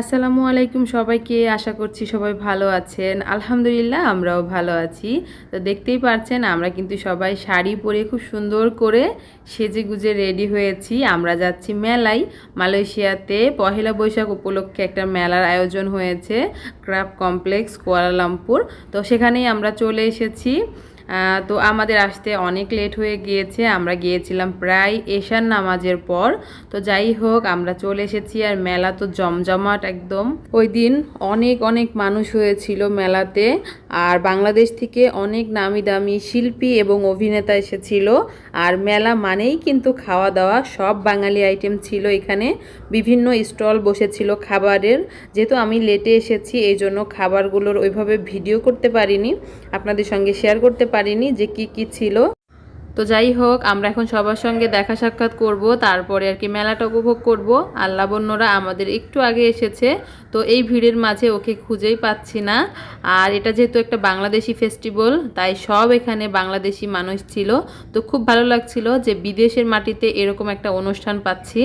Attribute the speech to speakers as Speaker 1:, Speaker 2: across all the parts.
Speaker 1: আসসালামু আলাইকুম সবাইকে, আশা করছি সবাই ভালো আছেন। আলহামদুলিল্লাহ, আমরাও ভালো আছি। তো দেখতেই পাচ্ছেন আমরা কিন্তু সবাই শাড়ি পরে খুব সুন্দর করে সেজে গুজে রেডি হয়েছি। আমরা যাচ্ছি মেলায়। মালয়েশিয়াতে পহেলা বৈশাখ উপলক্ষে একটা মেলার আয়োজন হয়েছে, ক্রাফট কমপ্লেক্স, কুয়ালালামপুর। তো সেখানেই আমরা চলে এসেছি। তো আমাদের আসতে অনেক লেট হয়ে গিয়েছে। আমরা গিয়েছিলাম প্রায় এশার নামাজের পর। তো যাই হোক, আমরা চলে এসেছি আর মেলা তো জমজমাট একদম। ওই দিন অনেক অনেক মানুষ হয়েছিল মেলাতে আর বাংলাদেশ থেকে অনেক নামি দামি শিল্পী এবং অভিনেতা এসেছিল। আর মেলা মানেই কিন্তু খাওয়া দাওয়া সব বাঙালি আইটেম ছিল এখানে। বিভিন্ন স্টল বসেছিল খাবারের। যেহেতু আমি লেটে এসেছি, এই জন্য খাবারগুলোর ওইভাবে ভিডিও করতে পারিনি। আপনাদের সঙ্গে শেয়ার করতে পারিনি যে কি কি ছিল। তো যাই হোক, আমরা এখন সবার সঙ্গে দেখা সাক্ষাৎ করব, তারপরে আর কি মেলাটা উপভোগ করব। আর লাবণ্যরা আমাদের একটু আগে এসেছে, তো এই ভিড়ের মাঝে ওকে খুঁজেই পাচ্ছি না। আর এটা যেহেতু একটা বাংলাদেশি ফেস্টিভ্যাল তাই সব এখানে বাংলাদেশি মানুষ ছিল। তো খুব ভালো লাগছিল যে বিদেশের মাটিতে এরকম একটা অনুষ্ঠান পাচ্ছি।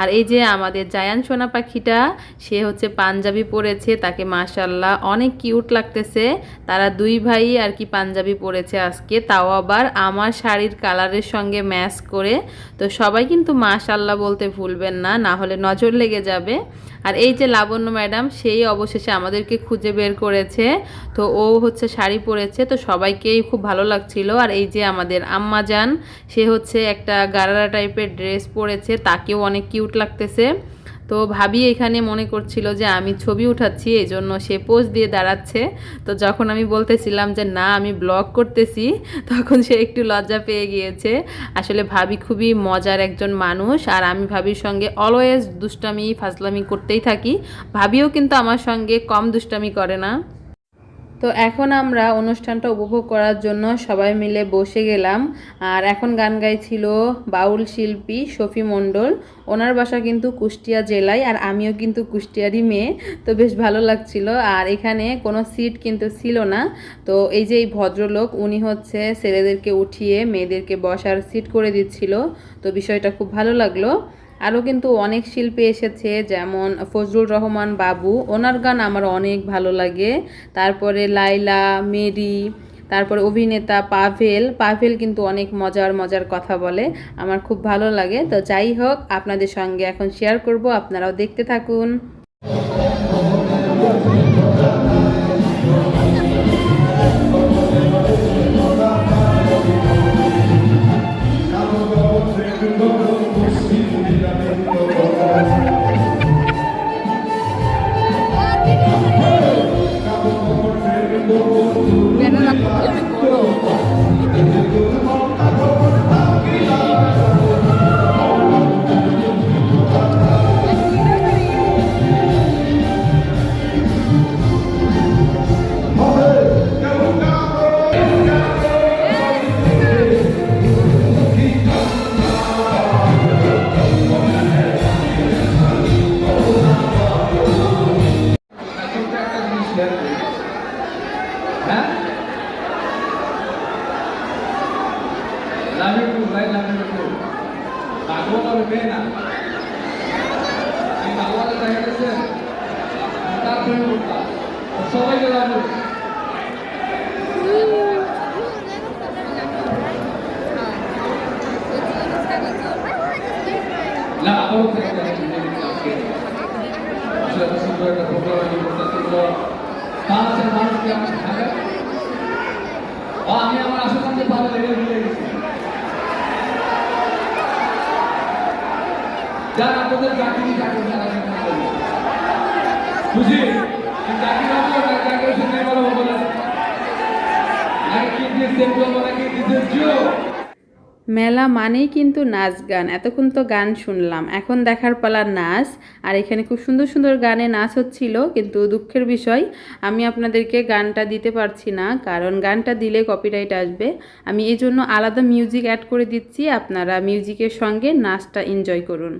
Speaker 1: আর এই যে আমাদের জায়ান সোনা পাখিটা, সে হচ্ছে পাঞ্জাবি পরেছে, তাকে মাশাল্লাহ অনেক কিউট লাগতেছে। তারা দুই ভাই আর কি পাঞ্জাবি পরেছে আজকে, তাও আবার আমার শাড়ির কালারের সঙ্গে ম্যাচ করে। তো সবাই কিন্তু মাশাল্লাহ বলতে ভুলবেন না না হলে নজর লেগে যাবে। আর এই যে লাবণ্য ম্যাডাম, সেই অবশেষে আমাদেরকে খুঁজে বের করেছে। তো ও হচ্ছে শাড়ি পরেছে, তো সবাইকেই খুব ভালো লাগছিল। আর এই যে আমাদের আম্মা যান, সে হচ্ছে একটা গারারা টাইপের ড্রেস পরেছে, তাকেও অনেক কিউট লাগতেছে। তো ভাবি এখানে মনে করছিল যে আমি ছবি উঠাচ্ছি এই জন্য সে পোজ দিয়ে দাঁড়াচ্ছে। তো যখন আমি বলতেছিলাম যে, না, আমি ব্লগ করতেছি, তখন সে একটু লজ্জা পেয়ে গিয়েছে। আসলে ভাবি খুবই মজার একজন মানুষ, আর আমি ভাবির সঙ্গে অলওয়েজ দুষ্টামি, ফাজলামি করতেই থাকি। ভাবিও কিন্তু আমার সঙ্গে কম দুষ্টামি করে না। তো এখন আমরা অনুষ্ঠানটা উপভোগ করার জন্য সবাই মিলে বসে গেলাম। আর এখন গান গাইছিল বাউল শিল্পী শফি মণ্ডল। ওনার বাসা কিন্তু কুষ্টিয়া জেলায় আর আমিও কিন্তু কুষ্টিয়ারই মেয়ে। তো বেশ ভালো লাগছিল। আর এখানে কোনো সিট কিন্তু ছিল না। তো এই যে এই ভদ্রলোক, উনি হচ্ছে ছেলেদেরকে উঠিয়ে মেয়েদেরকে বসার সিট করে দিচ্ছিল। তো বিষয়টা খুব ভালো লাগল। আরও কিন্তু অনেক শিল্পী এসেছে, যেমন ফজলুর রহমান বাবু। ওনার গান আমার অনেক ভালো লাগে। তারপরে লাইলা মেরি, তারপর অভিনেতা পাভেল। পাভেল কিন্তু অনেক মজার মজার কথা বলে, আমার খুব ভালো লাগে। তো যাই হোক, আপনাদের সঙ্গে এখন শেয়ার করব, আপনারাও দেখতে থাকুন।
Speaker 2: আবারও থেকে দেখা আজকে আসলে এত সুন্দর একটা প্রোগ্রাম আমি করতেছিল পাঁচ হাজার মানুষকে সাথে ও, আমি আমার আসল নামে পাবে লেগে ভুলে গেছি যার আপনাদের চাকরি চাকরি যারা বুঝি চাকরি চাকরি সঙ্গে বলো বলে নাকি দিস দেব নাকি দিস জো
Speaker 1: মেলা মানেই কিন্তু নাচ গান। এতক্ষণ তো গান শুনলাম। এখন দেখার পালা নাচ। আর এখানে খুব সুন্দর সুন্দর গানে নাচ হচ্ছিল, কিন্তু দুঃখের বিষয়, আমি আপনাদেরকে গানটা দিতে পারছি না, কারণ গানটা দিলে কপিরাইট আসবে। আমি এই জন্য আলাদা মিউজিক অ্যাড করে দিচ্ছি, আপনারা মিউজিকের সঙ্গে নাচটা এনজয় করুন।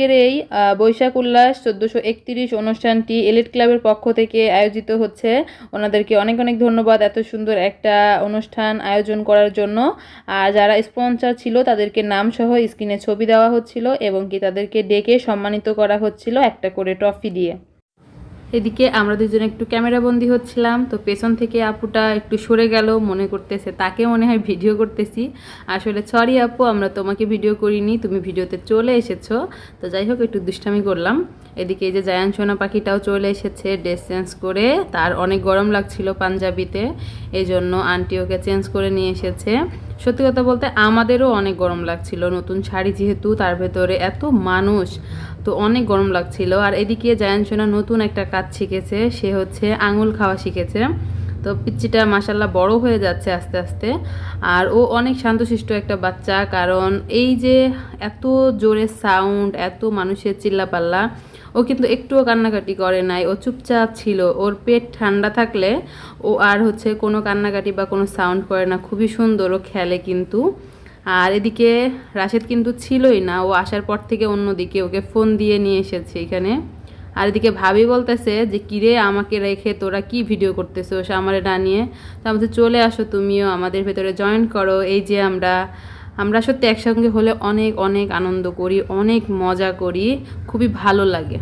Speaker 1: আজকের এই বৈশাখ উল্লাস চোদ্দোশো একত্রিশ অনুষ্ঠানটি এলিট ক্লাবের পক্ষ থেকে আয়োজিত হচ্ছে। ওনাদেরকে অনেক অনেক ধন্যবাদ এত সুন্দর একটা অনুষ্ঠান আয়োজন করার জন্য। আর যারা স্পন্সার ছিল, তাদেরকে নামসহ স্ক্রিনে ছবি দেওয়া হচ্ছিল এবং কি তাদেরকে ডেকে সম্মানিত করা হচ্ছিল একটা করে ট্রফি দিয়ে। এদিকে আমরা দুজনে একটু ক্যামেরা বন্দি হচ্ছিলাম, তো পেছন থেকে আপুটা একটু সরে গেল, মনে করতেছে তাকে মনে হয় ভিডিও করতেছি। আসলে সরি আপু, আমরা তোমাকে ভিডিও করিনি, তুমি ভিডিওতে চলে এসেছ, তো যাই হোক একটু দুষ্টামি করলাম। এদিকে এই যে জায়ান সোনা পাখিটাও চলে এসেছে ড্রেস চেঞ্জ করে, তার অনেক গরম লাগছিল পাঞ্জাবিতে এই জন্য আন্টি ওকে চেঞ্জ করে নিয়ে এসেছে। সত্যি কথা বলতে আমাদেরও অনেক গরম লাগছিল। নতুন শাড়ি যেহেতু তার ভেতরে এত মানুষ, তো অনেক গরম লাগছিল। আর এদিকে জায়ান সোনা নতুন একটা কাজ শিখেছে, সে হচ্ছে আঙুল খাওয়া শিখেছে। তো পিচ্চিটা মাসাল্লাহ বড় হয়ে যাচ্ছে আস্তে আস্তে। আর ও অনেক শান্তশিষ্ট একটা বাচ্চা, কারণ এই যে এত জোরে সাউন্ড এত মানুষের চিল্লাপাল্লা ও কিন্তু একটুও কান্নাকাটি করে নাই। ও চুপচাপ ছিল। ওর পেট ঠান্ডা থাকলে ও আর হচ্ছে কোনো কান্নাকাটি বা কোনো সাউন্ড করে না। খুবই সুন্দর ও খেলে কিন্তু। আর এদিকে রাশেদ কিন্তু ছিলই না। ও আসার পর থেকে অন্যদিকে ওকে ফোন দিয়ে নিয়ে এসেছে এখানে। আর এদিকে ভাবি বলতেছে যে, কিরে, আমাকে রেখে তোরা কি ভিডিও করতেছো সে আমারে না নিয়ে। তো আমাদের চলে আসো তুমিও আমাদের ভেতরে জয়েন করো। এই যে আমরা আমরা সত্যি একসঙ্গে হলে অনেক অনেক আনন্দ করি অনেক মজা করি খুবই ভালো লাগে।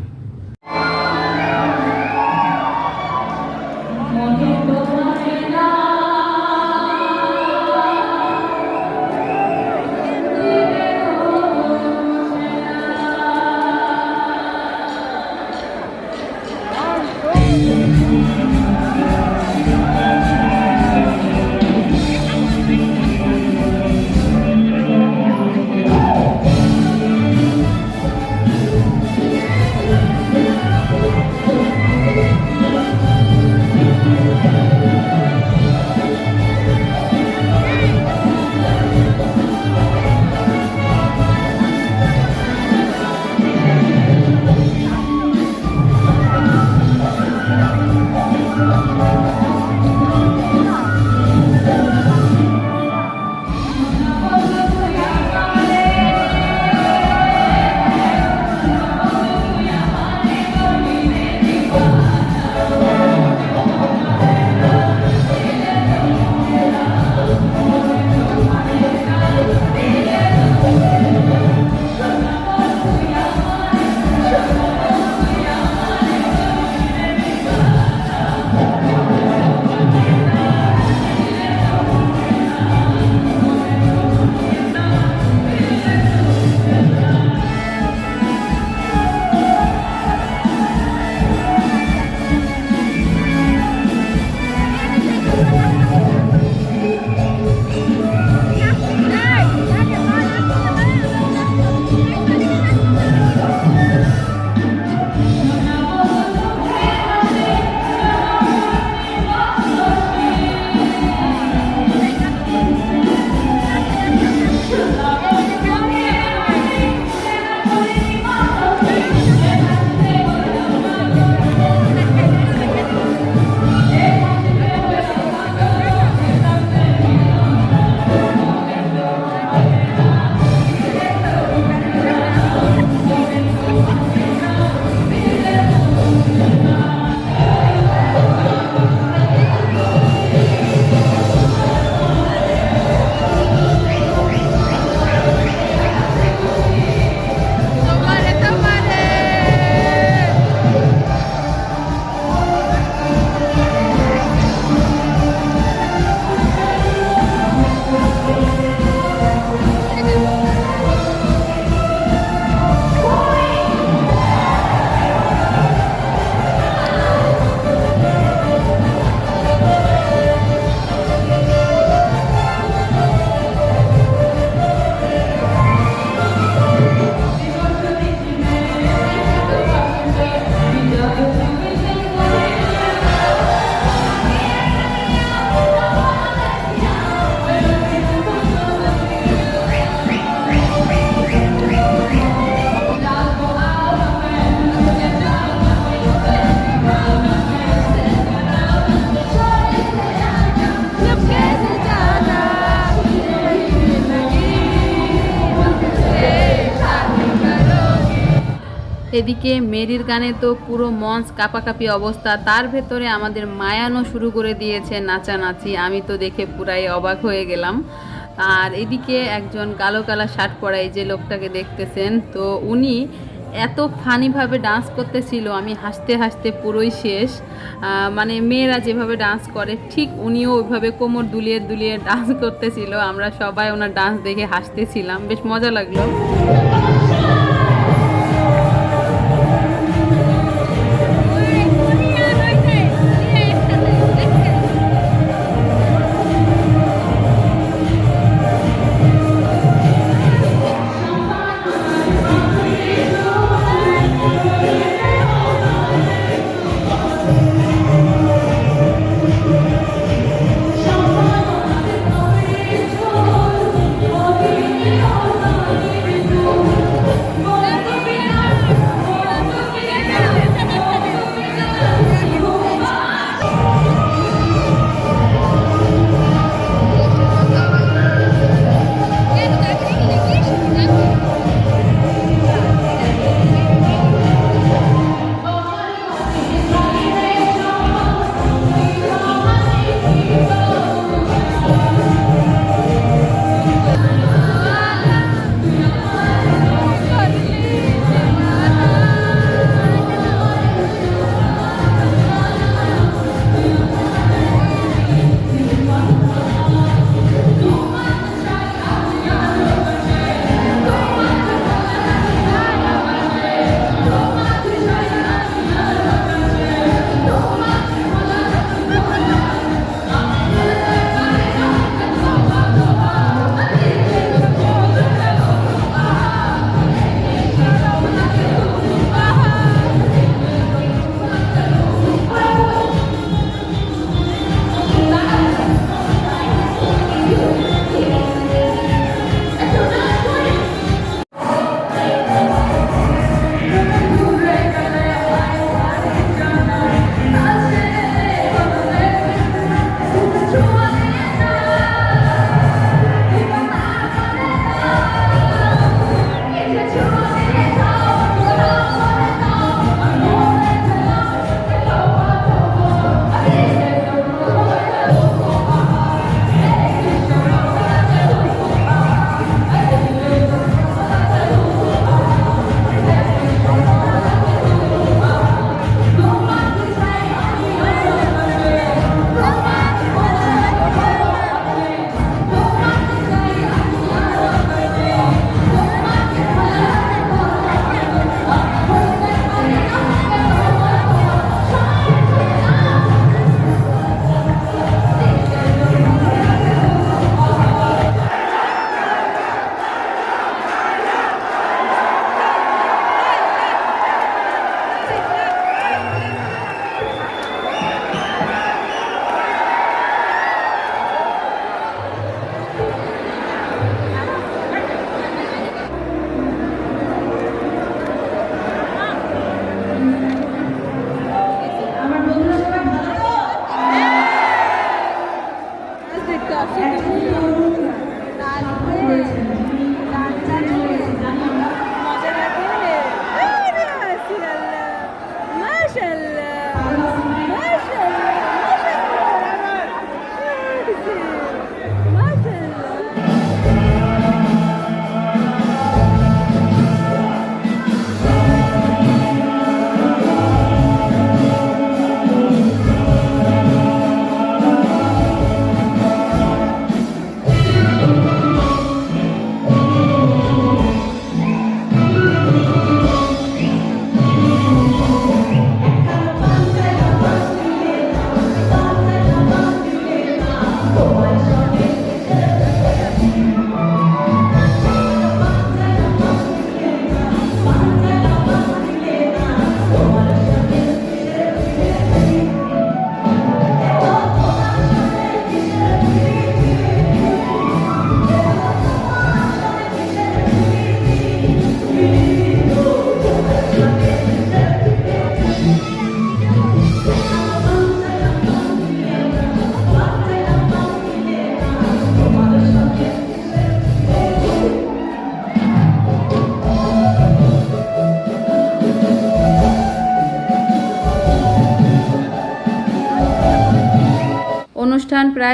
Speaker 1: এদিকে মেরির গানে তো পুরো মঞ্চ কাপাকাপি অবস্থা, তার ভেতরে আমাদের মায়ানো শুরু করে দিয়েছে নাচানাচি, আমি তো দেখে পুরাই অবাক হয়ে গেলাম। আর এদিকে একজন কালো কালা শার্ট পরা এই যে লোকটাকে দেখতেছেন, তো উনি এত ফানিভাবে ডান্স করতেছিল, আমি হাসতে হাসতে পুরোই শেষ। মানে মেয়েরা যেভাবে ডান্স করে, ঠিক উনিও ওইভাবে কোমর দুলিয়ে দুলিয়ে ডান্স করতেছিল, আমরা সবাই ওনার ডান্স দেখে হাসতেছিলাম, বেশ মজা লাগল।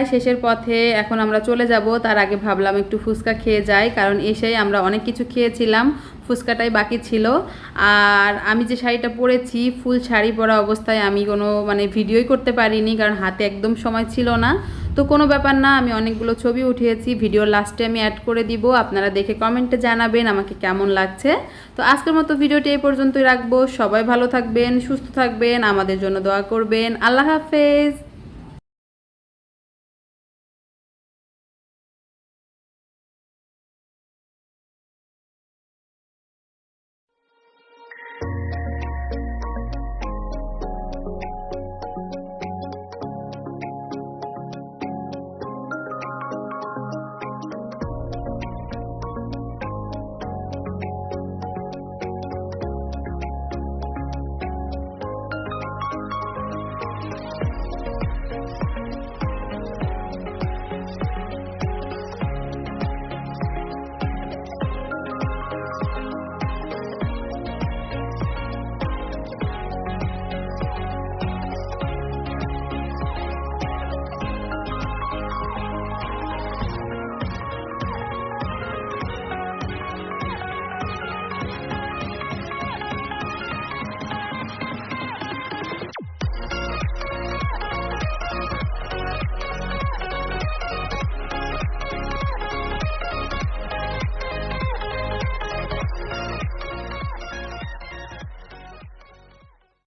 Speaker 1: প্রায় শেষের পথে এখন আমরা চলে যাব। তার আগে ভাবলাম একটু ফুচকা খেয়ে যাই, কারণ এসেই আমরা অনেক কিছু খেয়েছিলাম, ফুচকাটাই বাকি ছিল। আর আমি যে শাড়িটা পরেছি, ফুল শাড়ি পরা অবস্থায় আমি কোনো মানে ভিডিওই করতে পারিনি, কারণ হাতে একদম সময় ছিল না। তো কোনো ব্যাপার না, আমি অনেকগুলো ছবি উঠিয়েছি ভিডিও লাস্টে আমি অ্যাড করে দিব, আপনারা দেখে কমেন্টে জানাবেন আমাকে কেমন লাগছে। তো আজকের মতো ভিডিওটি এই পর্যন্তই রাখব। সবাই ভালো থাকবেন, সুস্থ থাকবেন, আমাদের জন্য দোয়া করবেন। আল্লাহ হাফেজ।